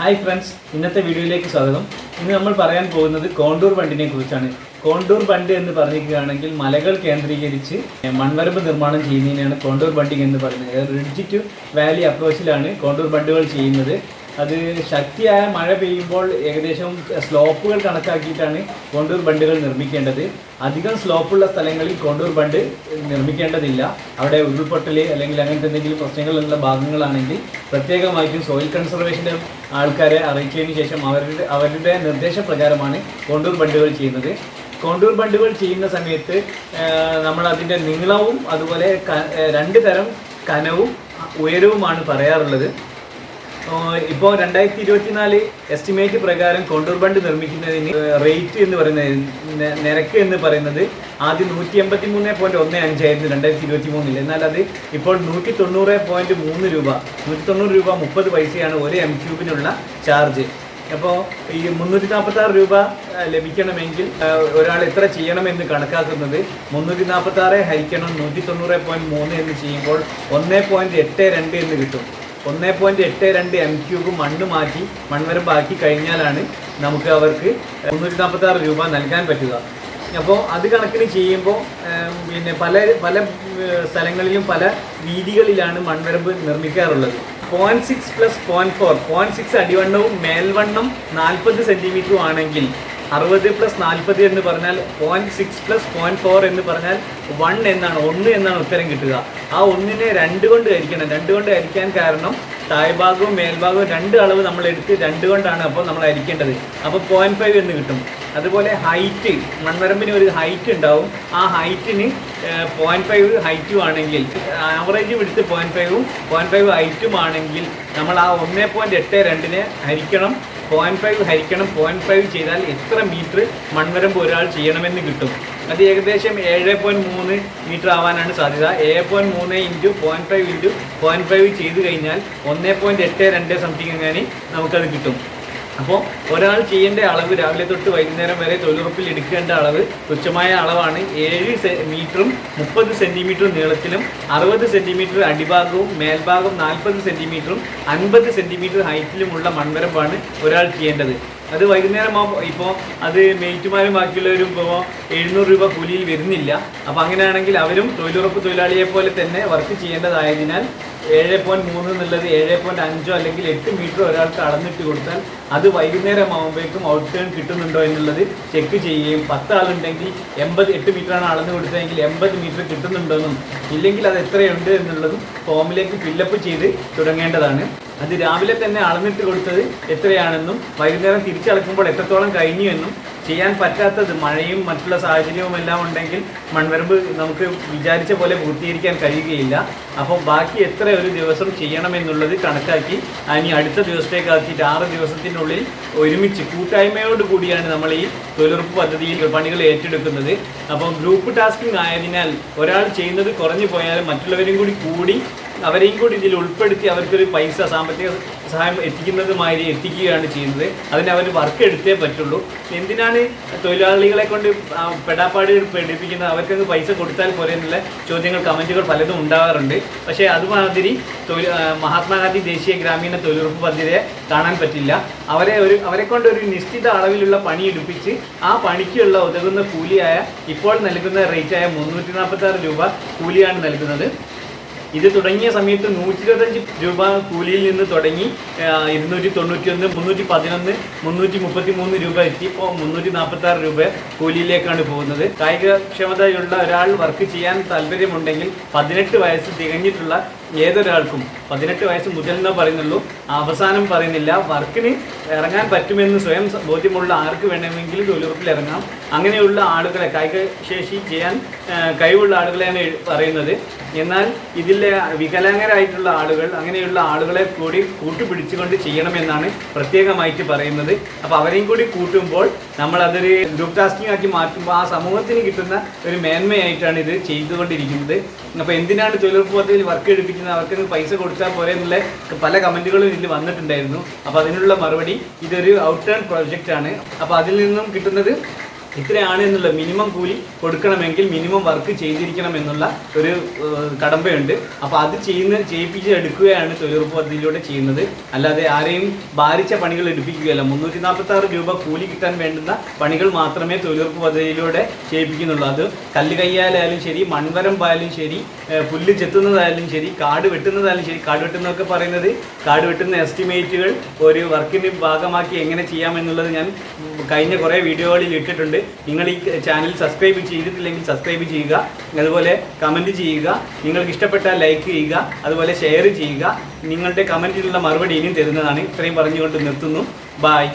Hi friends ഇന്നത്തെ വീഡിയോയിലേക്ക് സ്വാഗതം. ഇന്ന് നമ്മൾ പറയാൻ പോകുന്നത് കോണ്ടൂർ ബണ്ടിനെ കുറിച്ചാണ്. കോണ്ടൂർ ബണ്ട് എന്ന് പറഞ്ഞിരിക്കുകയാണെങ്കിൽ മലകൾ കേന്ദ്രീകരിച്ച് മൺവരമ്പ് നിർമ്മാണം ചെയ്യുന്നതിനാണ് കോണ്ടൂർ ബണ്ടിങ് എന്ന് പറയുന്നത്. റിഡ്ജ് ടു വാലി അപ്രോച്ചിലാണ് കോണ്ടൂർ ബണ്ടുകൾ ചെയ്യുന്നത്. അത് ശക്തിയായ മഴ പെയ്യുമ്പോൾ ഏകദേശം സ്ലോപ്പുകൾ കണക്കാക്കിയിട്ടാണ് കോണ്ടൂർ ബണ്ടുകൾ നിർമ്മിക്കേണ്ടത്. അധികം സ്ലോപ്പുള്ള സ്ഥലങ്ങളിൽ കോണ്ടൂർ ബണ്ട് നിർമ്മിക്കേണ്ടതില്ല. അവിടെ ഉരുൾപൊട്ടൽ അല്ലെങ്കിൽ അങ്ങനത്തെ എന്തെങ്കിലും പ്രശ്നങ്ങളുള്ള ഭാഗങ്ങളാണെങ്കിൽ പ്രത്യേകമായിട്ടും സോയിൽ കൺസർവേഷന്റെ ആൾക്കാരെ അറിയിച്ചതിന് ശേഷം അവരുടെ അവരുടെ നിർദ്ദേശപ്രകാരമാണ് കോണ്ടൂർ ബണ്ടുകൾ ചെയ്യുന്നത്. കോണ്ടൂർ ബണ്ടുകൾ ചെയ്യുന്ന സമയത്ത് നമ്മൾ അതിന്റെ നീളവും അതുപോലെ രണ്ട് തരം കനവും ഉയരവുമാണ് പറയാറുള്ളത്. ഇപ്പോൾ രണ്ടായിരത്തി ഇരുപത്തിനാല് എസ്റ്റിമേറ്റ് പ്രകാരം കോണ്ടൂർ ബണ്ട് നിർമ്മിക്കുന്നതിന് റേറ്റ് എന്ന് പറയുന്നത് നിരക്ക് എന്ന് പറയുന്നത് ആദ്യം നൂറ്റി എൺപത്തി മൂന്ന് പോയിന്റ് ഒന്ന് അഞ്ചായിരുന്നു രണ്ടായിരത്തി ഇരുപത്തി മൂന്നിൽ എന്നാൽ അത് ഇപ്പോൾ നൂറ്റി തൊണ്ണൂറ് പോയിന്റ് മൂന്ന് രൂപ നൂറ്റി തൊണ്ണൂറ് രൂപ മുപ്പത് പൈസയാണ് ഒരു എം ക്യൂബിനുള്ള ചാർജ് അപ്പോൾ ഈ മുന്നൂറ്റി നാൽപ്പത്തി ആറ് രൂപ ലഭിക്കണമെങ്കിൽ ഒരാൾ എത്ര ചെയ്യണമെന്ന് കണക്കാക്കുന്നത് മുന്നൂറ്റി നാൽപ്പത്തി ആറ് ഹരിക്കണം നൂറ്റി തൊണ്ണൂറ് പോയിന്റ് മൂന്ന് എന്ന് ചെയ്യുമ്പോൾ ഒന്ന് പോയിന്റ് എട്ട് രണ്ട് എന്ന് കിട്ടും. ഒന്ന് പോയിന്റ് എട്ട് രണ്ട് എം ക്യൂബ് മണ്ണ് മാറ്റി മൺവരമ്പാക്കി കഴിഞ്ഞാലാണ് നമുക്ക് അവർക്ക് മുന്നൂറ്റി നാൽപ്പത്തി ആറ് രൂപ നൽകാൻ പറ്റുക. അപ്പോൾ അത് കണക്കിന് ചെയ്യുമ്പോൾ പിന്നെ പല പല സ്ഥലങ്ങളിലും പല രീതികളിലാണ് മൺവരമ്പ് നിർമ്മിക്കാറുള്ളത്. Point six plus point four point six അടിവണ്ണവും മേൽവണ്ണം നാൽപ്പത് സെന്റിമീറ്ററും ആണെങ്കിൽ അറുപത് പ്ലസ് നാൽപ്പത് എന്ന് പറഞ്ഞാൽ point six plus point four എന്ന് പറഞ്ഞാൽ വൺ എന്നാണ് ഒന്ന് എന്നാണ് ഉത്തരം കിട്ടുക. ആ ഒന്നിനെ രണ്ട് കൊണ്ട് ഹരിക്കണം. രണ്ട് കൊണ്ട് ഹരിക്കാൻ കാരണം താഴ്ഭാഗവും മേൽഭാഗവും രണ്ട് അളവ് നമ്മൾ എടുത്ത് രണ്ട് കൊണ്ടാണ് അപ്പോൾ നമ്മൾ ഹരിക്കേണ്ടത്. അപ്പോൾ പോയിന്റ് ഫൈവ് എന്ന് കിട്ടും. അതുപോലെ ഹൈറ്റ് മൺവരമ്പിന് ഒരു ഹൈറ്റ് ഉണ്ടാവും. ആ ഹൈറ്റിന് പോയിന്റ് ഫൈവ് ഹൈറ്റും ആണെങ്കിൽ ആവറേജ് എടുത്ത് പോയിന്റ് ഫൈവും പോയിന്റ് ഫൈവ് ഹൈറ്റും ആണെങ്കിൽ നമ്മൾ ആ ഒന്നേ പോയിന്റ് എട്ട് രണ്ടിനെ ഹരിക്കണം. പോയിന്റ് ഫൈവ് ഹരിക്കണം പോയിന്റ് ഫൈവ് ചെയ്താൽ എത്ര മീറ്റർ മൺവരമ്പ് ഒരാൾ ചെയ്യണമെന്ന് കിട്ടും? അത് ഏകദേശം ഏഴ് പോയിന്റ് മൂന്ന് മീറ്റർ ആവാനാണ് സാധ്യത. ഏഴ് പോയിന്റ് മൂന്ന് into point five into point five ചെയ്ത് കഴിഞ്ഞാൽ ഒന്ന് പോയിന്റ് എട്ട് രണ്ട് സംതിങ് അങ്ങനെ നമുക്കത് കിട്ടും. അപ്പോൾ ഒരാൾ ചെയ്യേണ്ട അളവ് രാവിലെ തൊട്ട് വൈകുന്നേരം വരെ തൊഴിലുറപ്പിൽ എടുക്കേണ്ട അളവ് തുച്ഛമായ അളവാണ്. ഏഴ് മീറ്ററും മുപ്പത് സെന്റിമീറ്റർ നീളത്തിലും അറുപത് സെന്റിമീറ്റർ അടിഭാഗവും മേൽഭാഗം നാൽപ്പത് സെന്റിമീറ്ററും അൻപത് സെന്റിമീറ്റർ ഹൈറ്റിലുമുള്ള മൺവരമ്പാണ് ഒരാൾ ചെയ്യേണ്ടത്. അത് വൈകുന്നേരം ഇപ്പോൾ അത് മെയ്റ്റുമാരും ബാക്കിയുള്ളവരും ഇപ്പോൾ എഴുന്നൂറ് രൂപ കൂലിയിൽ വരുന്നില്ല. അപ്പോൾ അങ്ങനെയാണെങ്കിൽ അവരും തൊഴിലുറപ്പ് തൊഴിലാളിയെ പോലെ തന്നെ വർക്ക് ചെയ്യേണ്ടതായതിനാൽ ഏഴ് പോയിന്റ് മൂന്ന് എന്നുള്ളത് ഏഴ് പോയിന്റ് അഞ്ചോ അല്ലെങ്കിൽ എട്ട് മീറ്റർ ഒരാൾക്ക് അളന്നിട്ട് കൊടുത്താൽ അത് വൈകുന്നേരം ആകുമ്പോഴേക്കും ഔട്ട് ടേൺ കിട്ടുന്നുണ്ടോ എന്നുള്ളത് ചെക്ക് ചെയ്യുകയും പത്ത് ആളുണ്ടെങ്കിൽ എൺപത് എട്ട് മീറ്ററാണ് അളന്ന് കൊടുത്തതെങ്കിൽ എൺപത് മീറ്റർ കിട്ടുന്നുണ്ടോ എന്നും ഇല്ലെങ്കിൽ അത് എത്രയുണ്ട് എന്നുള്ളതും ഫോമിലേക്ക് ഫില്ലപ്പ് ചെയ്ത് തുടങ്ങേണ്ടതാണ്. അത് രാവിലെ തന്നെ അളന്നിട്ട് കൊടുത്തത് എത്രയാണെന്നും വൈകുന്നേരം തിരിച്ചളക്കുമ്പോൾ എത്രത്തോളം കഴിഞ്ഞു എന്നും ചെയ്യാൻ പറ്റാത്തത് മഴയും മറ്റുള്ള സാഹചര്യവും എല്ലാം ഉണ്ടെങ്കിൽ മൺവരമ്പ് നമുക്ക് വിചാരിച്ച പോലെ പൂർത്തീകരിക്കാൻ കഴിയുകയില്ല. അപ്പോൾ ബാക്കി എത്ര ഒരു ദിവസം ചെയ്യണമെന്നുള്ളത് കണക്കാക്കി ഇനി അടുത്ത ദിവസത്തേക്ക് ആക്കിയിട്ട് ആറ് ദിവസത്തിനുള്ളിൽ ഒരുമിച്ച് കൂട്ടായ്മയോട് കൂടിയാണ് നമ്മൾ ഈ തൊഴിലുറപ്പ് പദ്ധതിയിൽ പണികൾ ഏറ്റെടുക്കുന്നത്. അപ്പം ഗ്രൂപ്പ് ടാസ്കിംഗ് ആയതിനാൽ ഒരാൾ ചെയ്യുന്നത് കുറഞ്ഞു പോയാലും മറ്റുള്ളവരും കൂടി കൂടി അവരെയും കൂടി ഇതിൽ ഉൾപ്പെടുത്തി അവർക്കൊരു പൈസ സാമ്പത്തിക സഹായം എത്തിക്കുന്നതുമായി എത്തിക്കുകയാണ് ചെയ്യുന്നത്. അതിന് അവർ വർക്ക് എടുത്തേ പറ്റുള്ളൂ. എന്തിനാണ് തൊഴിലാളികളെ കൊണ്ട് പെടാപ്പാടുകൾ പെടാപ്പാട് പഠിപ്പിക്കുന്നത് അവർക്കങ്ങ് പൈസ കൊടുത്താൽ പോരെ എന്നുള്ള ചോദ്യങ്ങൾ കമന്റുകൾ പലതും ഉണ്ടാകാറുണ്ട് പക്ഷേ അതുമാതിരി തൊഴിൽ മഹാത്മാഗാന്ധി ദേശീയ ഗ്രാമീണ തൊഴിലുറപ്പ് പദ്ധതിയെ കാണാൻ പറ്റില്ല. അവരെ ഒരു അവരെ കൊണ്ട് ഒരു നിശ്ചിത അളവിലുള്ള പണി എടുപ്പിച്ച് ആ പണിക്കുള്ള ഉതകുന്ന കൂലിയായ ഇപ്പോൾ നൽകുന്ന റേറ്റായ മുന്നൂറ്റി നാൽപ്പത്തി ആറ് രൂപ കൂലിയാണ് നൽകുന്നത്. ഇത് തുടങ്ങിയ സമയത്ത് നൂറ്റി ഇരുപത്തഞ്ച് രൂപ കൂലിയിൽ നിന്ന് തുടങ്ങി ഇരുന്നൂറ്റി തൊണ്ണൂറ്റി ഒന്ന് മുന്നൂറ്റി പതിനൊന്ന് മുന്നൂറ്റി മുപ്പത്തി മൂന്ന് രൂപ എത്തി. ഇപ്പോൾ മുന്നൂറ്റി നാൽപ്പത്തി ആറ് രൂപ കൂലിയിലേക്കാണ് പോകുന്നത്. കായികക്ഷമതയുള്ള ഒരാൾ വർക്ക് ചെയ്യാൻ താല്പര്യമുണ്ടെങ്കിൽ പതിനെട്ട് വയസ്സ് തികഞ്ഞിട്ടുള്ള ഏതൊരാൾക്കും പതിനെട്ട് വയസ്സ് മുതൽ എന്നേ പറയുന്നുള്ളൂ. അവസാനം പറയുന്നില്ല. വർക്കിന് ഇറങ്ങാൻ പറ്റുമെന്ന് സ്വയം ബോധ്യമുള്ള ആർക്ക് വേണമെങ്കിലും തൊഴിലുറപ്പിൽ ഇറങ്ങാം. അങ്ങനെയുള്ള ആളുകളെ കായിക ശേഷി ചെയ്യാൻ കഴിവുള്ള ആളുകളെയാണ് പറയുന്നത്. എന്നാൽ ഇതിലെ വികലാംഗരായിട്ടുള്ള ആളുകൾ അങ്ങനെയുള്ള ആളുകളെ കൂടി കൂട്ടുപിടിച്ചുകൊണ്ട് ചെയ്യണമെന്നാണ് പ്രത്യേകമായിട്ട് പറയുന്നത്. അപ്പോൾ അവരെയും കൂടി കൂട്ടുമ്പോൾ നമ്മൾ അതൊരു ഗ്രൂപ്പ് ടാസ്കിംഗ് ആക്കി മാറ്റുമ്പോൾ ആ സമൂഹത്തിന് കിട്ടുന്ന ഒരു മേന്മയായിട്ടാണ് ഇത് ചെയ്തുകൊണ്ടിരിക്കുന്നത്. അപ്പോൾ എന്തിനാണ് തൊഴിലുറപ്പ് പദ്ധതിയിൽ വർക്ക് എടുപ്പിക്കുന്നത്? അവർക്ക് പൈസ കൊടുത്താൽ പോലെ എന്നുള്ള പല കമന്റുകളും ഇതിൽ വന്നിട്ടുണ്ടായിരുന്നു. അപ്പോൾ അതിനുള്ള മറുപടി ഇതൊരു ഔട്ട് ടേൺ പ്രോജക്റ്റ് ആണ്. അപ്പോൾ അതിൽ നിന്നും കിട്ടുന്നത് ഇത്രയാണ് എന്നുള്ള മിനിമം കൂലി കൊടുക്കണമെങ്കിൽ മിനിമം വർക്ക് ചെയ്തിരിക്കണം എന്നുള്ള ഒരു കടമ്പയുണ്ട്. അപ്പോൾ അത് ചെയ്യുന്ന ചെയ്യിപ്പിച്ച് എടുക്കുകയാണ് തൊഴിലുറപ്പ് പദ്ധതിയിലൂടെ ചെയ്യുന്നത്. അല്ലാതെ ആരെയും ഭാരിച്ച പണികൾ എടുപ്പിക്കുകയല്ല. മുന്നൂറ്റി നാൽപ്പത്തി ആറ് രൂപ കൂലി കിട്ടാൻ വേണ്ടുന്ന പണികൾ മാത്രമേ തൊഴിലുറപ്പ് പദ്ധതിയിലൂടെ ചെയ്യിപ്പിക്കുന്നുള്ളൂ. അത് കല്ല് കയ്യാലായാലും ശരി മൺവരമ്പായാലും ശരി പുല്ല് ചെത്തുന്നതായാലും ശരി കാട് വെട്ടുന്നതായാലും ശരി. കാട് വെട്ടുന്നതൊക്കെ പറയുന്നത് കാട് വെട്ടുന്ന എസ്റ്റിമേറ്റുകൾ ഒരു വർക്കിന് ഭാഗമാക്കി എങ്ങനെ ചെയ്യാമെന്നുള്ളത് ഞാൻ കഴിഞ്ഞ കുറേ വീഡിയോകളിൽ ഇട്ടിട്ടുണ്ട്. നിങ്ങൾ ഈ ചാനൽ സബ്സ്ക്രൈബ് ചെയ്തിട്ടില്ലെങ്കിൽ സബ്സ്ക്രൈബ് ചെയ്യുക അതുപോലെ കമന്റ് ചെയ്യുക നിങ്ങൾക്ക് ഇഷ്ടപ്പെട്ടാൽ ലൈക്ക് ചെയ്യുക അതുപോലെ ഷെയർ ചെയ്യുക. നിങ്ങളുടെ കമന്റിനുള്ള മറുപടി ഇനിയും തരുന്നതാണ്. ഇത്രയും പറഞ്ഞുകൊണ്ട് നിർത്തുന്നു. ബായ്